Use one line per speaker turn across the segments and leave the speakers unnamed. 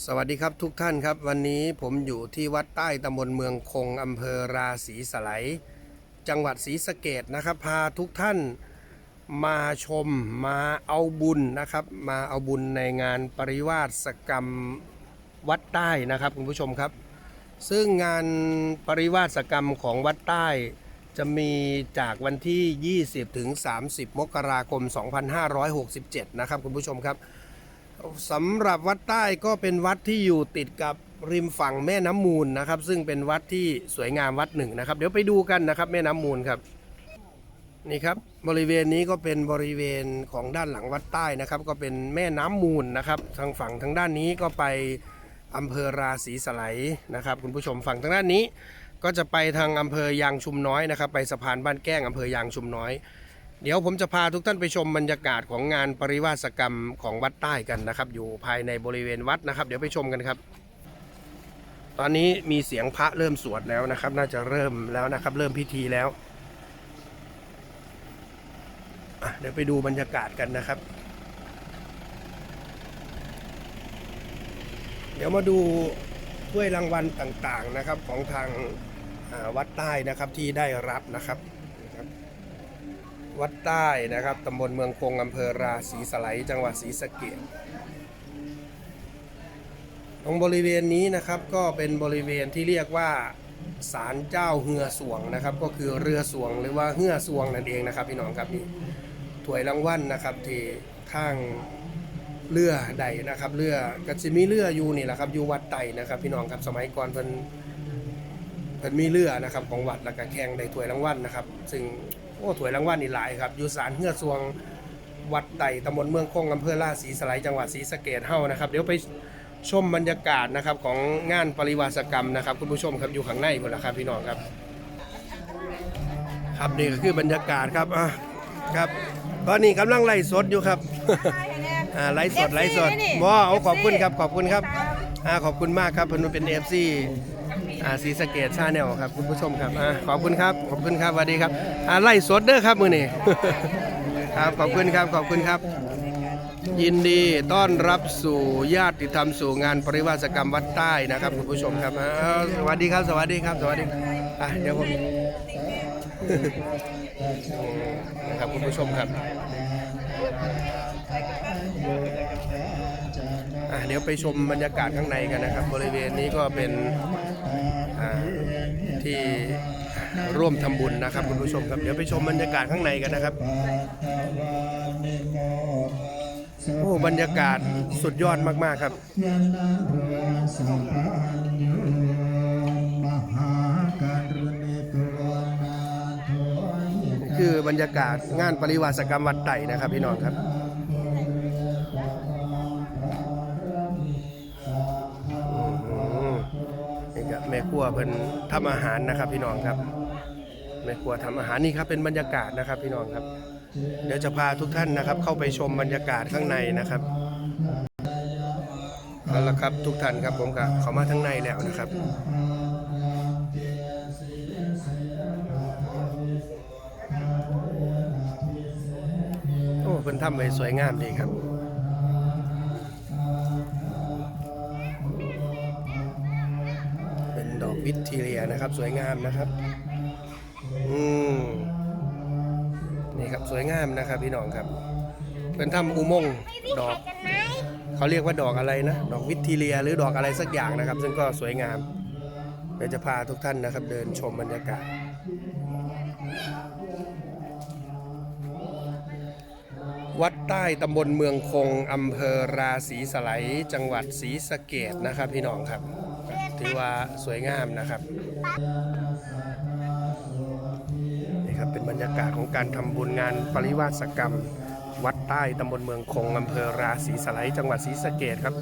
สวัสดีครับทุกท่านครับ วันนี้ผมอยู่ที่วัดใต้ตำบลเมืองคงอำเภอราศีสไลยจังหวัดศรีสะเกดนะครับ พาทุกท่านมาชมมาเอาบุญนะครับ มาเอาบุญในงานปริวาสกรรมวัดใต้นะครับคุณผู้ชมครับ ซึ่งงานปริวาสกรรมของวัดใต้ จะมีจากวันที่ 20 ถึง 30 มกราคม 2567 นะครับคุณผู้ชมครับ สำหรับวัดใต้ก็เป็นวัดที่อยู่ติดกับริมฝั่งแม่น้ำมูลนะครับ ซึ่งเป็นวัดที่สวยงามวัดหนึ่งนะครับ เดี๋ยวไปดูกันนะครับ แม่น้ำมูลครับนี่ครับบริเวณนี้ก็เป็นบริเวณของด้านหลังวัดใต้นะครับ ก็เป็นแม่น้ำมูลนะครับ ทางฝั่งทางด้านนี้ก็ไปอำเภอราศีสไลนะครับ คุณผู้ชมฝั่งทางด้านนี้ ก็จะไปทางอำเภอยางชุมน้อยนะครับ ไปสะพานบ้านแก้งอำเภอยางชุมน้อย เดี๋ยวผมจะพาทุกท่านไปชมบรรยากาศของงานปริวาสกรรมของวัดใต้กันนะครับ อยู่ภายในบริเวณวัดนะครับ เดี๋ยวไปชมกันครับ ตอนนี้มีเสียงพระเริ่มสวดแล้วนะครับ น่าจะเริ่มแล้วนะครับ เริ่มพิธีแล้วเดี๋ยวไปดูบรรยากาศกันนะครับ เดี๋ยวมาดูถ้วยรางวัลต่างๆนะครับของทางวัดใต้นะครับที่ได้รับนะครับ วัดใต้นะครับตำบลเมืองคงอำเภอราศีสไลจังหวัดศรีสะเกษตรงบริเวณนี้นะครับก็เป็นบริเวณที่เรียกว่าศาลเจ้าเฮือสวงนะครับ ก็คือเรือสวงหรือว่าเฮือสวงนั่นเองนะครับ พี่น้องครับนี่ถวยรางวัลนนะครับที่ข้างเรือใดนะครับเรือก็จะมีเรืออยู่นี่แหละครับอยู่วัดไต่นะครับ พี่น้องครับสมัยก่อนเพิ่น เพิ่นมีเรือนะครับของวัดแล้วก็แข่งได้ถ้วยรางวัลนะครับ ซึ่งโอ้ถวยรางวัลนี่หลายครับอยู่ศาลเฮือสวงวัดไต่ตำบลเมืองคงอำเภอราศีสไลยจังหวัดศรีสะเกดเฮานะครับ เดี๋ยวไปชมบรรยากาศนะครับของงานปริวาสกรรมนะครับคุณผู้ชมครับอยู่ข้างในคนละครับพี่น้องครับ ครับนี่ก็คือบรรยากาศครับอะครับ ตอนนี้กำลังไล่สดอยู่ครับ อ่าไล่สดไล่สดบอเอาขอบคุณครับขอบคุณครับอ่าขอบคุณมากครับเพนเป็นเอฟซีอ่าศรีสะเกดชาแนลครับคุณผู้ชมครับอ่าขอบคุณครับขอบคุณครับสวัสดีครับอ่าไล่สดเด้อครับมือนี่ ครับขอบคุณครับขอบคุณครับ ยินดีต้อนรับสู่ญาติธรรมสู่งานปริวาสกรรมวัดใต้นะครับคุณผู้ชมครับอ่าสวัสดีครับสวัสดีครับสวัสดีอะเดี๋ยวผม นะครับคุณผู้ชมครับ อะเดี๋ยวไปชมบรรยากาศข้างในกันนะครับ บริเวณนี้ก็เป็นที่ร่วมทำบุญนะครับคุณผู้ชมครับเดี๋ยวไปชมบรรยากาศข้างในกันนะครับโอ้บรรยากาศสุดยอดมาก ๆ ครับคือบรรยากาศงานปริวาสกรรมวัดไต่นะครับพี่น้องครับ ครับแม่ครัวเพิ่นทำอาหารนะครับ พี่น้องครับแม่ครัวทำอาหารนี่ครับเป็นบรรยากาศนะครับ พี่น้องครับ เดี๋ยวจะพาทุกท่านนะครับ เข้าไปชมบรรยากาศข้างในนะครับเอาละครับทุกท่านครับผมก็เข้ามาทั้งในแล้วนะครับโอ้เพิ่นทำไว้สวยงามดีครับ วิทีเรียนะครับ สวยงามนะครับ อืมนี่ครับสวยงามนะครับ พี่น้องครับ เป็นทำอุโมงค์ดอกเขาเรียกว่าดอกอะไรนะ ดอกวิทีเรียหรือดอกอะไรสักอย่างนะครับ ซึ่งก็สวยงามเดี๋ยวจะพาทุกท่านนะครับ เดินชมบรรยากาศวัดใต้ตำบลเมืองคงอำเภอราศีสไลจังหวัดศรีสะเกดนะครับพี่น้องครับ ถือว่าสวยงามนะครับนี่ครับเป็นบรรยากาศของการทำบุญงานปริวาสกรรม วัดใต้ตำบลเมืองคงอำเภอราศีสไลจังหวัดศรีสะเกดครับ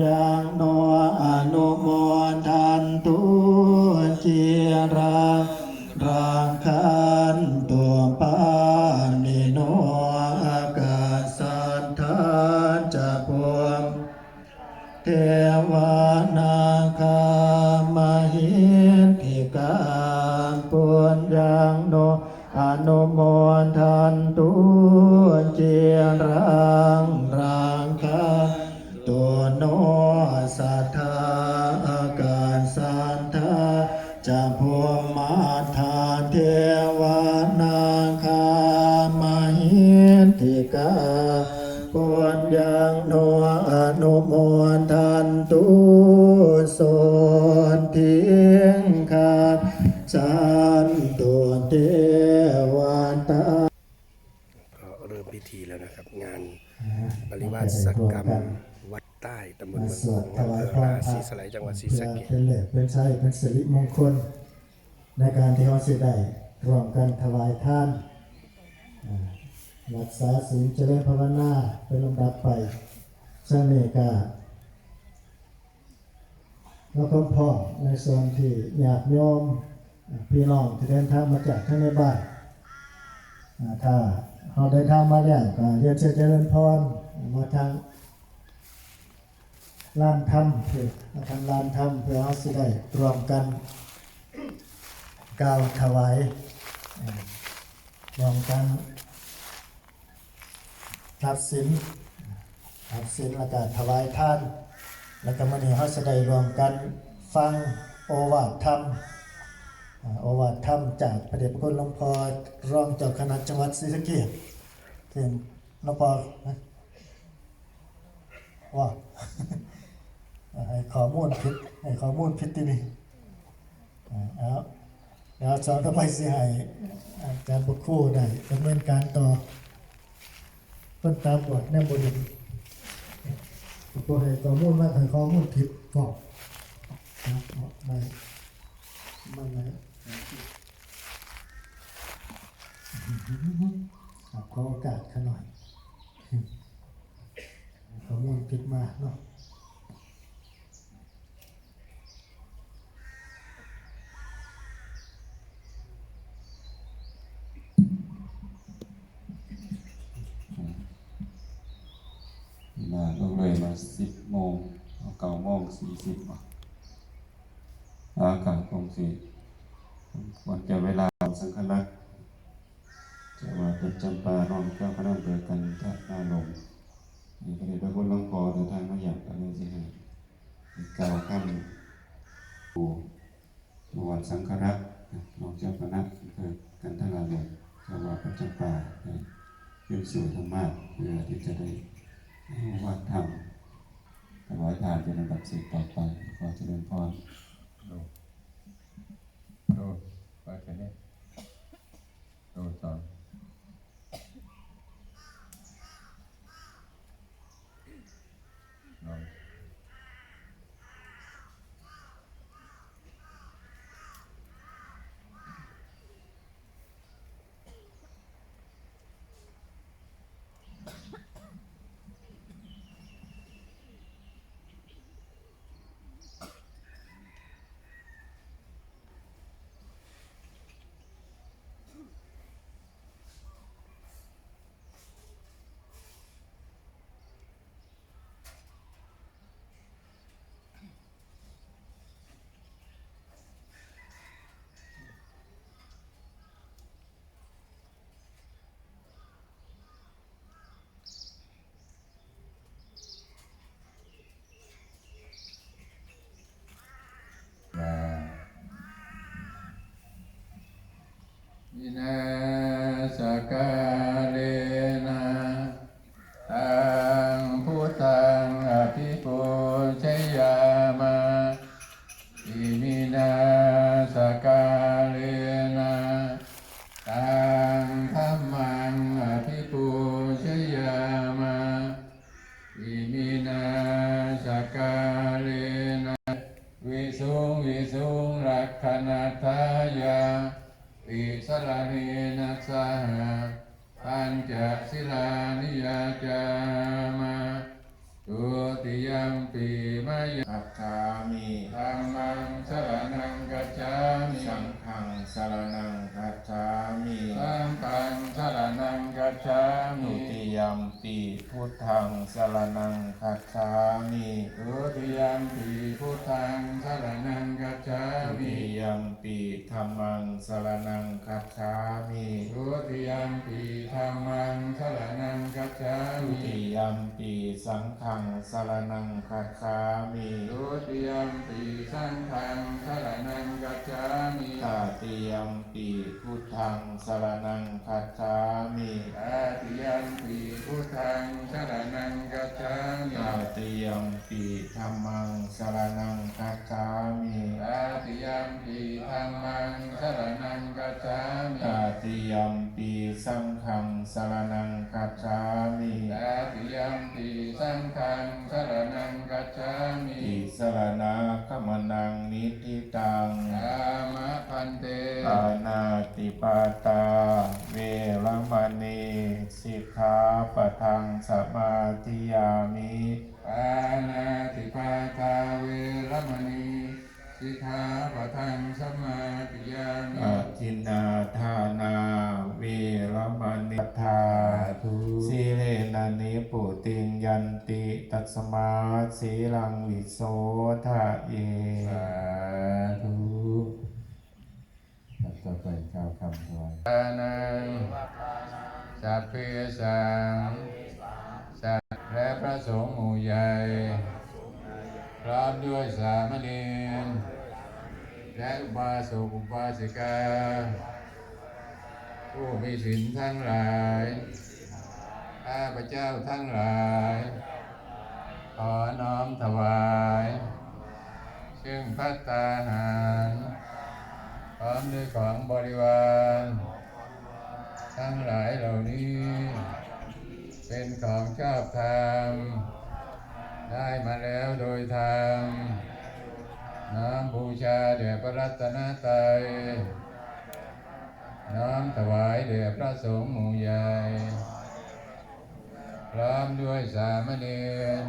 อย่างน้อ
ย เริ่มพิธีแล้วนะครับ งานปริวาสกรรมวัดใต้ตำบล
มา
เมือง
ส
คว
ด
ง
ถ
อำเภ
วาย
อ
พร
รา
พระ
ศีสไลยจังหวัดศรีสะเกษ
เป็นเหล็กเป็นใช้เป็นสิริมงคล ในการที่เขาสิได้ร่วมกันถวายท่านอ่ารักษาศีลเจริญภาวนาเป็นลำดับไปสร้างเนกาแล้วก็พ่อในส่วนที่อยากโยมอ่าพี่น้องที่เดินทางมาจากทั้งในบ้านอ่า ถ้าเขาเดินทางมาแล้วก็เรียนเชิญเจริญพรมาทางลานธรรมเพื่อมาทำลานธรรมเพื่อเอาสิได้รวมกันกล่าวถวายเอ่อรวมกันรับศีลรับศีลแล้วก็ถวายท่าน แล้วก็มื้อนี้เฮาสิได้รวมกันฟังโอวาทธรรม โอวาทธรรมจากพระเดชพระคุณหลวงพ่อรองเจ้าคณะจังหวัดศรีสะเกษซึ่งหลวงพ่อนะว่าให้ข้อมูลผิดให้ข้อมูลผิดที่นี่อ่าเอาแล้วสอนต่อไปสิให้อาจารย์บุคคูได้ดำเนินการต่อเพิ่นตามบทแนบดินก็ให้ข้อมูลมาให้ข้อมูลผิดบอกนะไม่ไม่ไม่เอาขอโอกาสเขาหน่อยข้อมูลผิดมาเนาะ
เวลาลงเลยมา สิบโมงเก้าโมงสี่สิบอากาศคงสิวันแก่เวลาสังฆลักษณ์จะว่าเป็นจำปาน้อมแก้วพระนั่งเปิดกันท่าหน้าลงนี่ก็เลยพระพุทธลวงพอเดินทางไมาอยากกันเลยสิฮะเก้าขั้นปูมวันสังฆรักษ์น้องเจ้าพระนเกิดกันท่าลาลงจะว่าเป็นจำปาเนี่ยขึ้นสู่ธรรมะเพื่อที่จะได้วัดธรรม ถวายทานเป็นลำดับสืบต่อไปขอเจริญพร
ดูดูไปแค่นี้ดูสองลอง มาอินาสกาเลนะตังพุทธังอภิปุชยามาอิมินาสกาเลนะตังธัมมังอภิปุชยามา อิมินาสกาเลนะ วิสุงวิสุงรักขณทายาปิสลาเนนะสหปัญจศิลานิยาจามาตุติยมปีมายะ
อัตถามิ
ธรรมังสรณังกัจฉามิ
สังฆังสา รนังคัจฉามิ
สังฆังสรณังกัจฉา
ทุ
มิ
ติยมปปิพุทธังสรณังคัจฉามิ
ทุติยัมปีพุทธังสรณังกัจฉา
ทุ
มิ
ติยัมปิธัมมังสรณังคัจฉามิ
ทุติยัมปีธัมมังสรณังกัจฉา
ทุ
มิ
ติยัมปิสังฆังสรณังคัจฉามิ
ทุติยัมปีสังฆังสรณังกัจฉามิ
ตาติยัมปิพุทธังสรณังคัจฉามิ
ตาติยัมปีพุทธังสรณังกัจฉามิ
ตาติยัมปิธัมมังสรณังคัจฉามิ
ตาติยัมปีธัมมังสรณังกัจฉามิ
ตาติยัมปิสังฆังสรณังคัจฉามิ
ตาติยัมปีสังฆังสรณังกัจฉามิ
ติสรณะขมนังนิทิตัง
อามะพันเต
ปานาติปาตาเวรมณีสิกขาปะทังสมาธิยามิ
ปานาติปาตา เวรมณีสิกขาปะทังสมาธิยามิ
อทินนาทานาเวรมณีทาสีเลนะนิปุติงยันติตัสมาสีลังวิโสทะเย
สาธุ ต่อไปข้าวคำถวายานังสัพเพสังสัตว์และพระสงฆ์หมู่ใหญ่พร้อมด้วยสามเณรและอุบาสกอุบาสิกา ผู้มีศีลทั้งหลายข้าพเจ้าทั้งหลาย ขอน้อมถวาย ซึ่งพัตตาหาร ร้อมด้วยของบริวารทั้งหลายเหล่านี้ เป็นของชอบธรรม ได้มาแล้วโดยธรรมน้อมบูชาแด่พระรัตนตรัยน้อมถวายแด่พระสงฆ์หมู่ใหญ่พร้อมด้วยสามเณร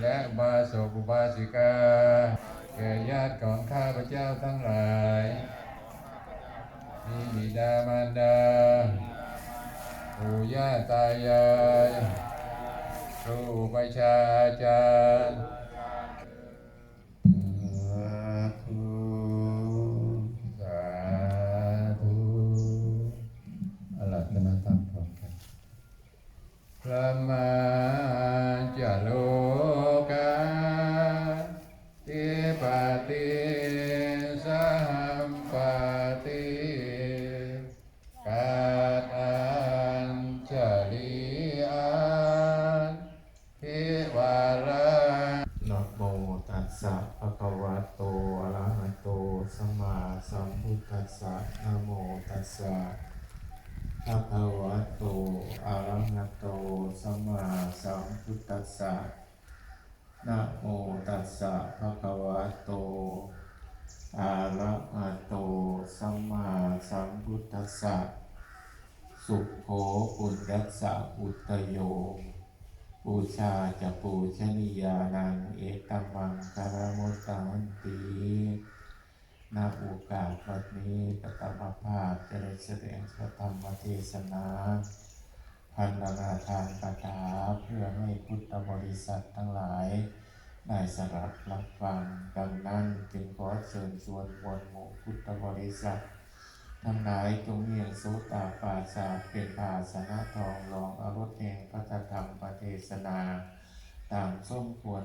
และบาสกุบาสิกา แก่ญาติของข้าพเจ้าทั้งหลาย มีบิดามารดาปู่ย่าตายายครูประชาอาจารย์ มาสัม
พุทธัสสะนะโมตัสสะภะคะวะโตอะระหะโตสัมมาสัมพุทธัสสะนะโมตัสสะภะคะวะโตอะระหะโตสัมมาสัมพุทธัสสะสุขโขปุญญัสสะอุตโยบูชาจะปูชนียานังเอตัมังคารมุตตันตี โอกาสวันนี้ปตมภาพจะได้แสดงพระธรรมเทศนาพันนาทานคาถาเพื่อให้พุทธบริษัททั้งหลายได้สดับรับฟังดังนั้นจึงขอเชิญชวนวลหมู่พุทธบริษัท ทั้งหลายจงเมียงโสตาปาสาเป็นภาสนะทองรองอรถแห่งพระธรรมประเทศนา ตามส้มควร